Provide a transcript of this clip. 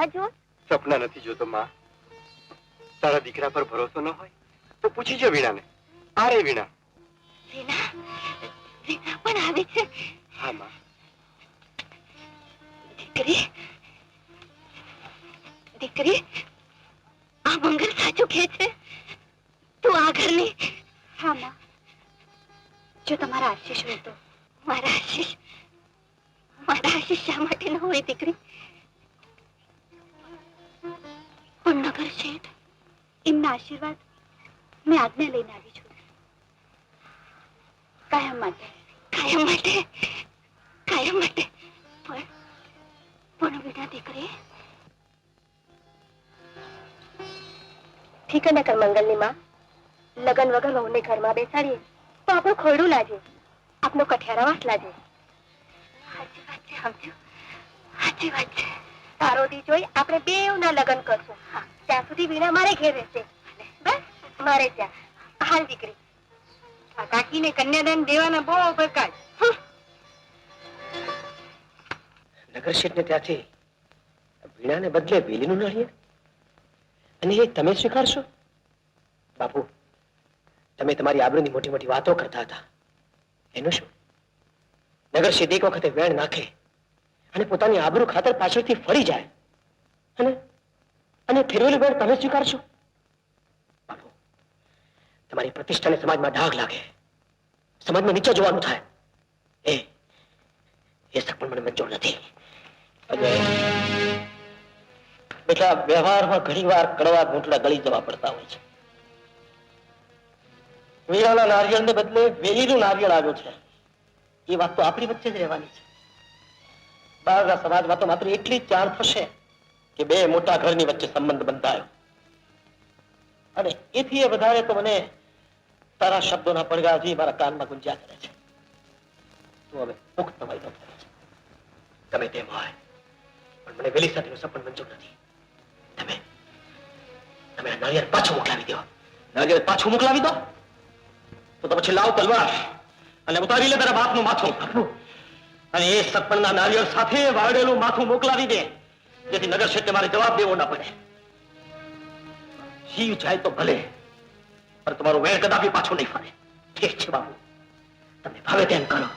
સપના જો સપના નથી જોતો માં. તારા દીકરા પર ભરોસો ન હોય તો પૂછી જો વીણાને. આ રે વીણા. વીણા? વીણા પણ આવે છે. હા માં. દીકરી. દીકરી આ મંગળ સાચું કહે છે? તું આ ઘરની? હા માં. જો તમારા આશીષ હોય તો. મારા આશીષ? મારા આશીષ શા માટે ન હોય દીકરી? નગર શેઠ એમના આશીર્વાદ મેં આજ્ઞા લઈને આવી છું. કાયમ માટે. કાયમ માટે. કાયમ માટે. પણ પણ વિના દીકરી ઠીક ને કર મંગલની માં. લગન વગર વહુને ઘરમાં બેસાડીએ તો આપણું ખોરડું લાગે આપનો કઠિયારાવાસ લાગે સાચી વાત છે સમજ્યું? સાચી વાત છે. તારો દી જોઈ આપણે બેવના લગન કરશું. ત્યાં સુધી વીણા મારે ઘેર રહેશે. બસ, મારે ત્યાં. હાલ દીકરી. આ કાકીને કન્યાદાન દેવાના બહુ પ્રકાશ નગર શેઠને ત્યાંથી વીણાને બદલે વેલીનું નાળિયેર? અને એ તમે સ્વીકારશો? બાપુ, તમે તમારી આબરૂની મોટી મોટી વાતો કરતા હતા. એનું શું? નગર શેઠ એક વખતે વેણ નાખે અને પોતાની આબરૂ ખાતર પાછળથી ફરી જાય. અને અને ફેરવેલું વેણ તમે સ્વીકારશો? તમારી પ્રતિષ્ઠાને સમાજમાં ડાઘ લાગે. સમાજમાં નીચે જોવાનું થાય. એ એ સપન મને મંજૂર નથી. બેટા વ્યવહારમાં ઘણી વાર કડવા ઘૂંટડા ગળી જવા પડતા હોય છે. વીરાના નારિયેળને બદલે વેલીનું નારિયેળ આવ્યું છે. એ વાત તો આપણી વચ્ચે જ રહેવાની છે. બહારના સમાજમાં તો માત્ર એટલી જ જાણ થશે કે બે મોટા ઘરની વચ્ચે સંબંધ બંધાયો. અને એથી એ વધારે તો મને તારા શબ્દોના પડઘાથી મારા કાનમાં ગુંજ્યા કરે છે. તું હવે થયો છે ગમે તેમ હોય, પણ મને વેલી સાથેનું સપન મંજૂર નથી. તમે તમે નાળિયેર પાછું મોકલાવી દો. નાળિયેર પાછું મોકલાવી દો? તો તો પછી લાવ તલવાર અને ઉતારી લે તારા બાપનું માથું અને એ સપનના નાળિયેર સાથે વાળેલું માથું મોકલાવી દે. જેથી નગર શેઠને મારે જવાબ દેવો ના પડે. જીવ જાય તો ભલે, પણ તમારું વેર કદાપી પાછું નહીં ફરે ઠીક છે બાબુ તમે ભાવે તેમ કરો.